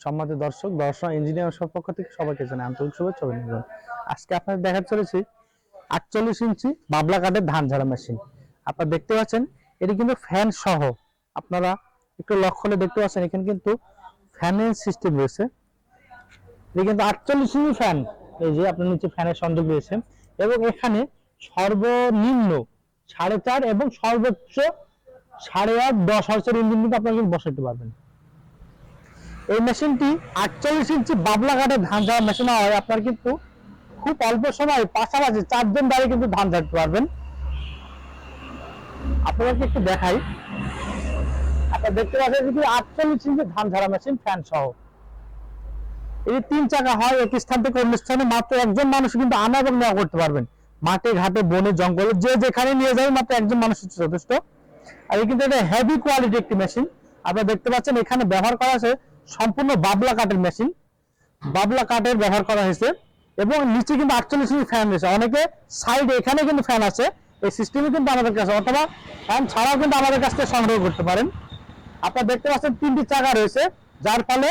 সম্মানিত দর্শক দর্শক ইঞ্জিনিয়ার সব পক্ষ থেকে সবাইকে জানাই আন্তরিক শুভেচ্ছা অভিনন্দন। আজকে আপনাদের দেখা চলেছি আটচল্লিশ ইঞ্চি বাবলা কাঠের ধান ঝাড়া মেশিন আপনারা দেখতে পাচ্ছেন, এটি কিন্তু ফ্যান সহ। আপনারা একটু লক্ষ্য করে দেখতে পাচ্ছেন, এখানে কিন্তু ফ্যানের সিস্টেম রয়েছে। এটি কিন্তু আটচল্লিশ ইঞ্চি ফ্যান এই যে আপনার নিচে ফ্যানের সংযোগ রয়েছে। এবং এখানে সর্বনিম্ন সাড়ে চার এবং সর্বোচ্চ সাড়ে আট দশ হাজার ইঞ্জিন কিন্তু আপনারা কিন্তু বসাতে পারবেন। এই মেশিনটি আটচল্লিশ ইঞ্চি বাবলা কাঠের ধান ঝাড়া মেশিন হয়। আপনার কিন্তু খুব অল্প সময় পাশাপাশি চারজন দাঁড়িয়ে কিন্তু ধান ঝাড়তে পারবেন। আপনাদেরকে একটু দেখাই। আপনারা দেখতে পাচ্ছেন কিন্তু আটচল্লিশ ইঞ্চি ধান ঝাড়া মেশিন, ফ্যান সহ। এই তিন চাকা হয়, এক স্থান থেকে অন্য স্থানে মাত্র একজন মানুষ কিন্তু আনা এবং নেওয়া করতে পারবেন। মাঠে, ঘাটে, বনে, জঙ্গলে যে যেখানে নিয়ে যাবে মাত্র একজন মানুষ যথেষ্ট। আর এই কিন্তু এটা হেভি কোয়ালিটি একটি মেশিন আপনারা দেখতে পাচ্ছেন এখানে ব্যবহার করা আছে সম্পূর্ণ বাবলা কাঠের মেশিন বাবলা কাঠের ব্যবহার করা হয়েছে এবং নিচে কিন্তু আটচল্লিশ ইঞ্চি ফ্যান রয়েছে। অনেকে সাইড এখানে কিন্তু ফ্যান আছে। এই সিস্টেমে কিন্তু আমাদের কাছে, অথবা ফ্যান ছাড়াও কিন্তু আমাদের কাছ থেকে সংগ্রহ করতে পারেন। আপনারা দেখতে পাচ্ছেন তিনটি চাকা রয়েছে, যার ফলে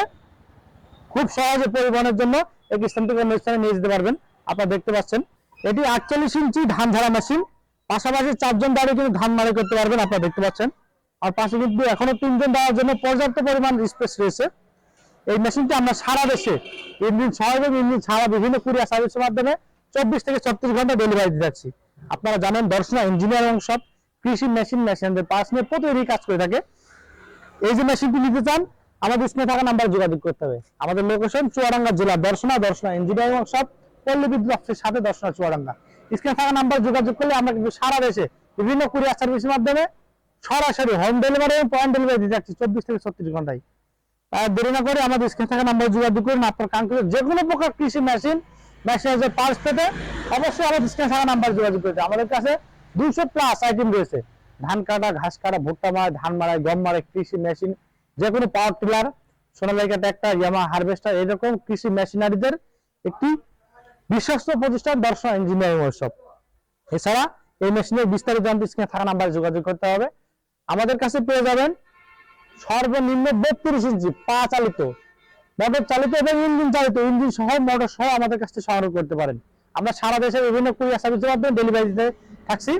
খুব সহজে পরিবহনের জন্য এক স্থান থেকে অন্য স্থানে নিয়ে যেতে পারবেন। আপনারা দেখতে পাচ্ছেন, এটি আটচল্লিশ ইঞ্চি ধান ঝাড়া মেশিন পাশাপাশি চারজন দাঁড়িয়ে কিন্তু ধান মাড়াই করতে পারবেন, আপনারা দেখতে পাচ্ছেন। আর পাশে কিন্তু এখনও তিনজন দেওয়ার জন্য পর্যাপ্ত পরিমাণ স্পেস রয়েছে। এই মেশিনটি আমরা সারা দেশে ইঞ্জিন সহ এবং ইঞ্জিন ছাড়া বিভিন্ন কুরিয়ার সার্ভিসের মাধ্যমে চব্বিশ থেকে ছত্রিশ ঘণ্টা ডেলিভারি দিয়ে যাচ্ছি। আপনারা জানেন দর্শনা ইঞ্জিনিয়ার এবং সব কৃষি মেশিন মেশিনদের পার্স নিয়ে প্রতিদিনই কাজ করে থাকে। এই যে মেশিনটি নিতে চান, আমাদের স্ক্রিনে থাকা নাম্বার যোগাযোগ করতে হবে। আমাদের লোকেশন চুয়াডাঙ্গা জেলা, দর্শনা দর্শনা ইঞ্জিনিয়ারিং ওয়ার্কশপ পল্লী বিদ্যুৎ অফিসের সাথে দর্শনা, চুয়াডাঙ্গা। স্ক্রিনে থাকা নাম্বার যোগাযোগ করলে আমরা কিন্তু সারা দেশে বিভিন্ন কুরিয়ার সার্ভিসের মাধ্যমে সরাসরি হোম ডেলিভারি এবং পয়েন্ট ডেলিভারি দিতে যাচ্ছি চব্বিশ থেকে ছত্রিশ ঘন্টায়। দেরি না করে আমাদের স্ক্রিনে থাকা নাম্বার যোগাযোগ করুন, আপনার কাঙ্ক্ষিত যে কোনো প্রকার কৃষি মেশিন মেশিনের পার্টস পেতে অবশ্যই আমাদের স্ক্রিনে থাকা নাম্বার যোগাযোগ করতে আমাদের কাছে দুশো প্লাস আইটেম রয়েছে। ধান কাটা, ঘাস কাটা, ভুট্টা মারা, ধান মারাই গম মারাই কৃষি মেশিন যে কোনো power tiller Sonalika tractor Yamaha harvester এরকম কৃষি মেশিনারিদের একটি বিশ্বস্ত প্রতিষ্ঠান, দর্শন ইঞ্জিনিয়ারিং ওয়ার্কশপ এছাড়া এই মেশিনের বিস্তারিত জানতে স্ক্রিনে থাকা নাম্বারে যোগাযোগ করতে হবে। আমাদের কাছে পেয়ে যাবেন সর্বনিম্ন বত্রিশ ইঞ্চি, পা চালিত। মোটর চালিত এবং ইঞ্জিন চালিত। ইঞ্জিন সহ মোটর সহ আমাদের কাছ থেকে সংগ্রহ করতে পারেন। আমরা সারা দেশে বিভিন্ন কুরিয়ার সার্ভিসের মাধ্যমে ডেলিভারি দিতে থাকছি।